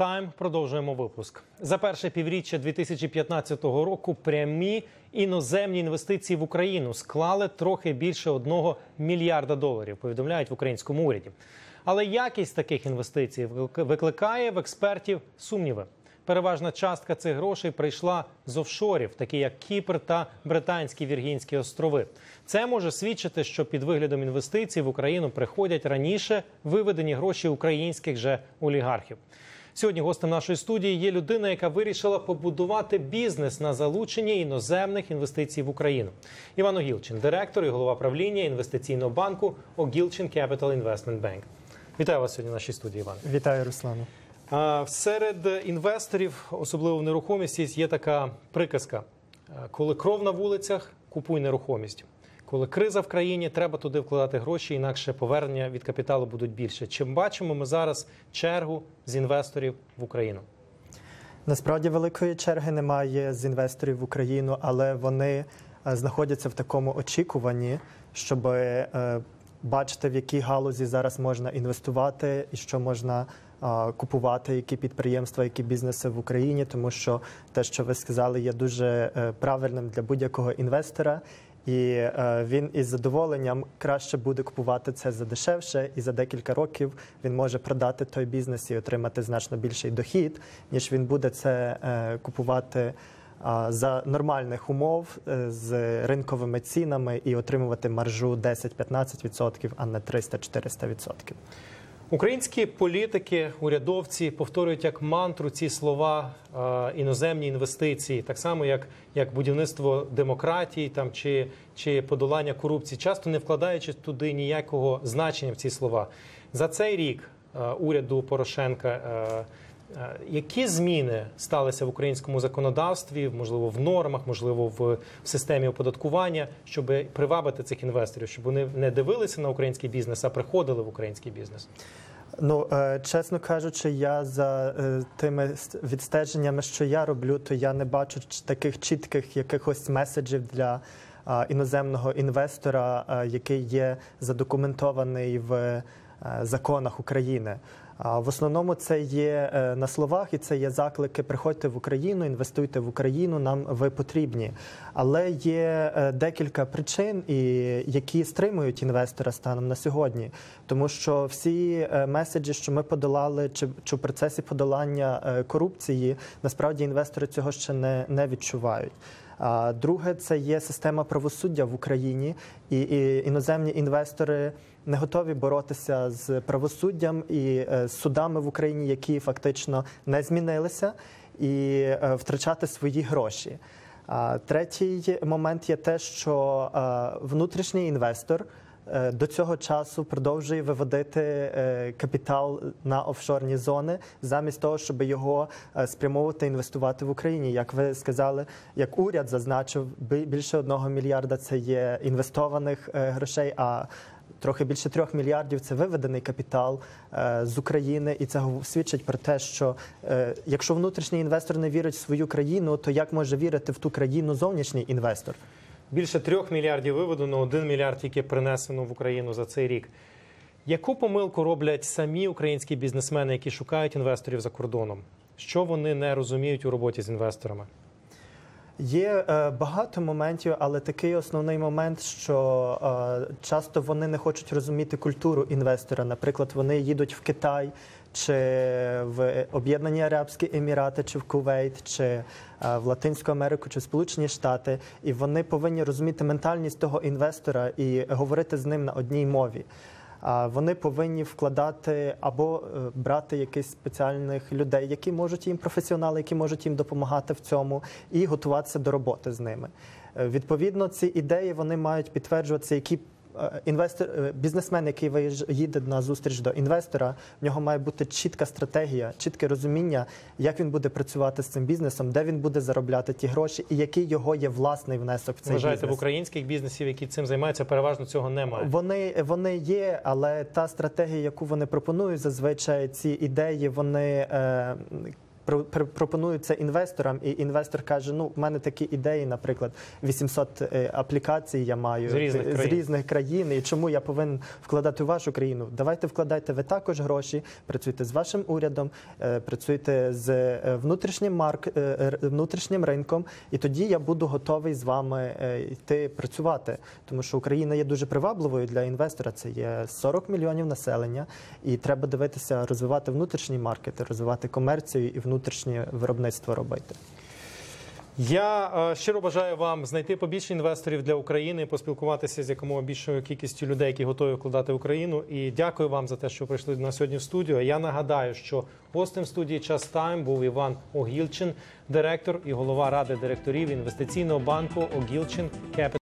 Тайм продовжуємо випуск за перше півріччя 2015 року. Прямі іноземні інвестиції в Україну склали трохи більше одного мільярда доларів. Повідомляють в українському уряді. Але якість таких інвестицій викликає в експертів сумніви. Переважна частка цих грошей прийшла з офшорів, такі як Кіпр та Британські Віргінські острови. Це може свідчити, що під виглядом інвестицій в Україну приходять раніше виведені гроші українських же олігархів. Сьогодні гостем нашої студії є людина, яка вирішила побудувати бізнес на залученні іноземних інвестицій в Україну. Іван Огілчин, директор і голова правління інвестиційного банку Огілчин Capital Investment Bank. Вітаю вас сьогодні в нашій студії, Іван. Вітаю, Руслану. Серед інвесторів, особливо в нерухомості, є така приказка: коли кров на вулицях, купуй нерухомість. Коли криза в країні, треба туди вкладати гроші, інакше повернення від капіталу будуть більше. Чим бачимо ми зараз чергу з інвесторів в Україну? Насправді великої черги немає з інвесторів в Україну, але вони е, знаходяться в такому очікуванні, щоб е, бачити, в якій галузі зараз можна інвестувати і що можна купувати, які підприємства, які бізнеси в Україні, тому що те, що ви сказали, є дуже е, правильним для будь-якого інвестора. І е, він із задоволенням краще буде купувати це за дешевше, і за декілька років він може продати той бізнес і отримати значно більший дохід, ніж він буде це е, купувати. За нормальних умов е, з ринковими цінами і отримувати маржу 10-15%, а не 300-400%. Українські політики, урядовці повторюють як мантру ці слова е, іноземні інвестиції, так само як як будівництво демократії, там чи чи подолання корупції, часто не вкладаючи туди ніякого значення в ці слова. За цей рік е, уряду Порошенка. Е, які зміни сталися в українському законодавстві, можливо, в нормах, можливо, в системі оподаткування, щоб привабити цих інвесторів, щоб вони не дивилися на український бізнес, а приходили в український бізнес? Ну е, чесно кажучи, я за е, тими відстеженнями, що я роблю, то я не бачу таких чітких якихось меседжів для іноземного інвестора, який є задокументований в законах України. В основному це є е, на словах, і це є заклики. Приходьте в Україну, інвестуйте в Україну. Нам ви потрібні. Але є е, декілька причин, які стримують інвестора станом на сьогодні, тому що всі е, меседжі, що ми подолали, чи, чи в процесі подолання корупції, насправді інвестори цього ще не, не відчувають. Друге, це є система правосуддя в Україні, і, і іноземні інвестори не готові боротися з правосуддям і е, судами в Україні, які фактично не змінилися, і е, втрачати свої гроші. Третій момент є те, що е, внутрішній інвестор. До цього часу продовжує виводити капітал на офшорні зони, замість того, щоб його спрямовувати інвестувати в Україні. Як ви сказали, як уряд зазначив, більше одного мільярда це є інвестованих грошей. А трохи більше трьох мільярдів це виведений капітал е, з України, і це свідчить про те, що е, якщо внутрішній інвестор не вірить в свою країну, то як може вірити в ту країну зовнішній інвестор? Більше трьох мільярдів виведено, один мільярд тільки принесено в Україну за цей рік. Яку помилку роблять самі українські бізнесмени, які шукають інвесторів за кордоном? Що вони не розуміють у роботі з інвесторами? Є е, багато моментів, але такий основний момент, що е, часто вони не хочуть розуміти культуру інвестора. Наприклад, вони їдуть в Китай чи в Об'єднані Арабські Емірати, чи в Кувейт, чи е, в Латинську Америку, чи в Сполучені Штати, і вони повинні розуміти ментальність того інвестора і говорити з ним на одній мові вони повинні вкладати або е, брати якихось спеціальних людей, які можуть їм професіонали, які можуть їм допомагати в цьому, і готуватися до роботи з ними. Е, відповідно, ці ідеї вони мають підтверджуватися, які інвестор, е, бізнесмен, який їде на зустріч до інвестора, в нього має бути чітка стратегія, чітке розуміння, як він буде працювати з цим бізнесом, де він буде заробляти ті гроші, і який його є власний внесок в цей Вважаєте, бізнес. в українських бізнесів, які цим займаються, переважно цього немає. Вони вони є, але та стратегія, яку вони пропонують, зазвичай ці ідеї вони. Е, пропонують це інвесторам, і інвестор каже: ну, в мене такі ідеї, наприклад, 800 е, аплікацій я маю З різних з країн. різних країн, і чому я повинен вкладати в вашу країну? Давайте вкладайте ви також гроші, працюйте з вашим урядом, е, працюйте з е, внутрішнім марк, внутрішнім ринком, і тоді я буду готовий з вами йти працювати. Тому що Україна є дуже привабливою для інвестора. Це є 40 мільйонів населення, і треба дивитися, розвивати внутрішні маркети, розвивати комерцію і внутрішнє виробництво робити. Я е, щиро бажаю вам знайти побільше інвесторів для України, поспілкуватися з якомога більшою кількістю людей, які готові вкладати в Україну. І дякую вам за те, що прийшли нас сьогодні в студію. Я нагадаю, що гостем студії Час Тайм був Іван Огілчин, директор і голова ради директорів інвестиційного банку Огілчин Capital